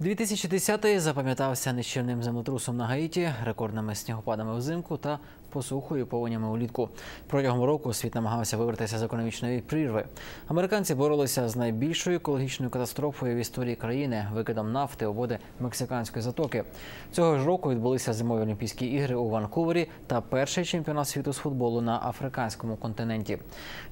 2010-й запам'ятався нищівним землетрусом на Гаїті, рекордними снігопадами взимку та посухою повенями улітку. Протягом року світ намагався вибратися з економічної прірви. Американці боролися з найбільшою екологічною катастрофою в історії країни викидом нафти у води мексиканської затоки. Цього ж року відбулися зимові Олімпійські ігри у Ванкувері та перший чемпіонат світу з футболу на африканському континенті.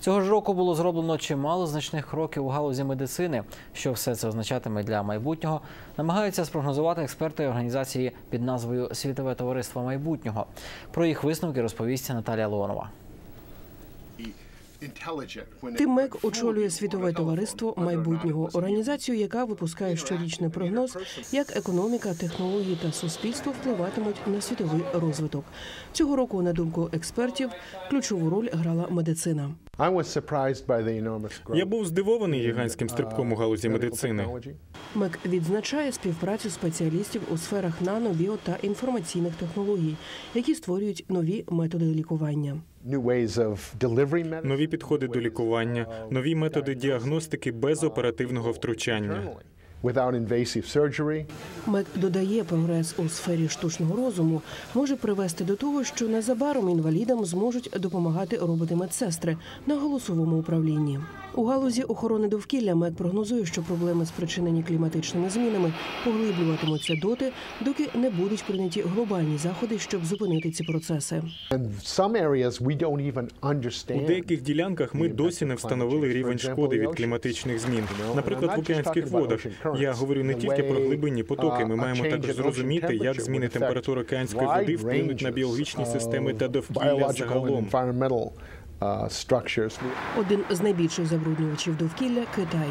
Цього ж року було зроблено чимало значних кроків у галузі медицини. Що все це означатиме для майбутнього, намагаються спрогнозувати експерти організації під назвою Світове товариство майбутнього. Про їх висновки розповість Наталія Леонова. Тим Мек очолює світове товариство майбутнього організацію, яка випускає щорічний прогноз, як економіка, технології та суспільство впливатимуть на світовий розвиток. Цього року, на думку експертів, ключову роль грала медицина. Я був здивований гігантським стрибком у галузі медицини. Мек відзначає співпрацю спеціалістів у сферах нано, біо та інформаційних технологій, які створюють нові методи лікування. Нові підходи до лікування, нові методи діагностики без оперативного втручання. Мек додає, прогрес у сфері штучного розуму може привести до того, що незабаром інвалідам зможуть допомагати роботи медсестри на голосовому управлінні. У галузі охорони довкілля МЕК прогнозує, що проблеми, спричинені кліматичними змінами, поглиблюватимуться доти, доки не будуть прийняті глобальні заходи, щоб зупинити ці процеси. У деяких ділянках ми досі не встановили рівень шкоди від кліматичних змін. Наприклад, в океанських водах. Я говорю не тільки про глибинні потоки. Ми маємо також зрозуміти, як зміни температури океанської води вплинуть на біологічні системи та довкілля загалом. Один з найбільших забруднювачів довкілля Китай.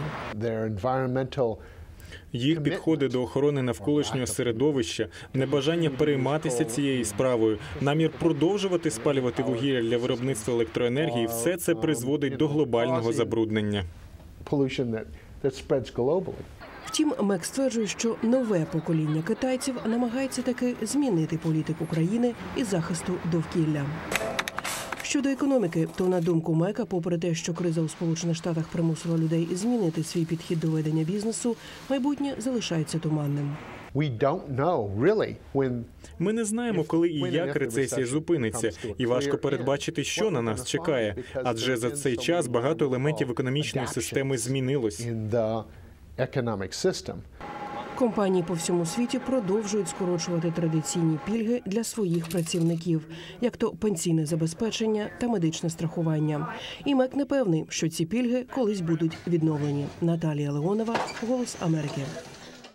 Їх підходи до охорони навколишнього середовища, небажання перейматися цією справою, намір продовжувати спалювати вугілля для виробництва електроенергії все це призводить до глобального забруднення. Втім, Мек стверджує, що нове покоління китайців намагається таки змінити політику країни із захисту довкілля. Щодо економіки, то на думку Мека, попри те, що криза у Сполучених Штатах примусила людей змінити свій підхід до ведення бізнесу, майбутнє залишається туманним. Ми не знаємо, коли і як рецесія зупиниться, і важко передбачити, що на нас чекає. Адже за цей час багато елементів економічної системи змінилось. Компанії по всьому світі продовжують скорочувати традиційні пільги для своїх працівників, як то пенсійне забезпечення та медичне страхування. І МЕК не певний, що ці пільги колись будуть відновлені. Наталія Леонова, Голос Америки.